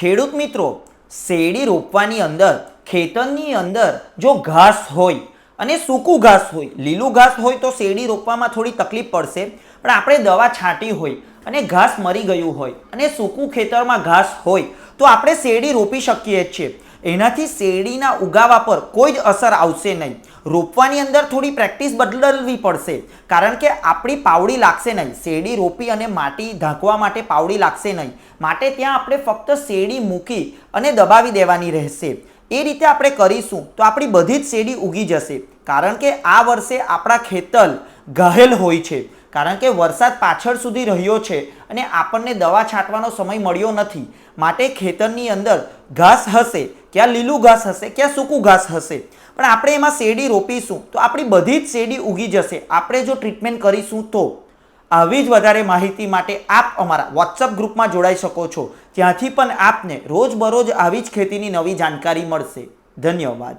ખેડૂત મિત્રો, શેરડી રોપવાની અંદર, ખેતરની અંદર જો ઘાસ હોય અને સૂકું ઘાસ હોય, લીલું ઘાસ હોય તો શેરડી રોપવામાં થોડી તકલીફ પડશે. પણ આપણે દવા છાંટી હોય અને ઘાસ મરી ગયું હોય અને સૂકું ખેતરમાં ઘાસ હોય, તો આપણે શેરડી રોપી શકીએ છીએ. એનાથી શેરડીના ઉગાવા પર કોઈ જ અસર આવશે નહીં. રોપવાની અંદર થોડી પ્રેક્ટિસ બદલવી પડશે, કારણ કે આપણી પાવડી લાગશે નહીં. શેરડી રોપી અને માટી ઢાંકવા માટે પાવડી લાગશે નહીં. માટે ત્યાં આપણે ફક્ત શેરડી મૂકી અને દબાવી દેવાની રહેશે. એ રીતે આપણે કરીશું તો આપણી બધી જ શેરડી ઉગી જશે, કારણ કે આ વર્ષે આપણા ખેતર ઘાયલ હોય છે. કારણ કે વરસાદ પાછળ સુધી રહ્યો છે અને આપણને દવા છાંટવાનો સમય મળ્યો નથી. માટે ખેતરની અંદર ઘાસ હશે ક્યાં લીલું ઘાસ હશે, ક્યાં સૂકું ઘાસ હશે. પણ આપણે એમાં શેરડી રોપીશું, તો આપણી બધી જ શેરડી ઉગી જશે. આપણે જો ટ્રીટમેન્ટ કરીશું તો. આવી જ વધારે માહિતી માટે આપ અમારા વોટ્સઅપ ગ્રુપમાં જોડાઈ શકો છો. ત્યાંથી પણ આપને રોજબરોજ આવી જ ખેતીની નવી જાણકારી મળશે. ધન્યવાદ.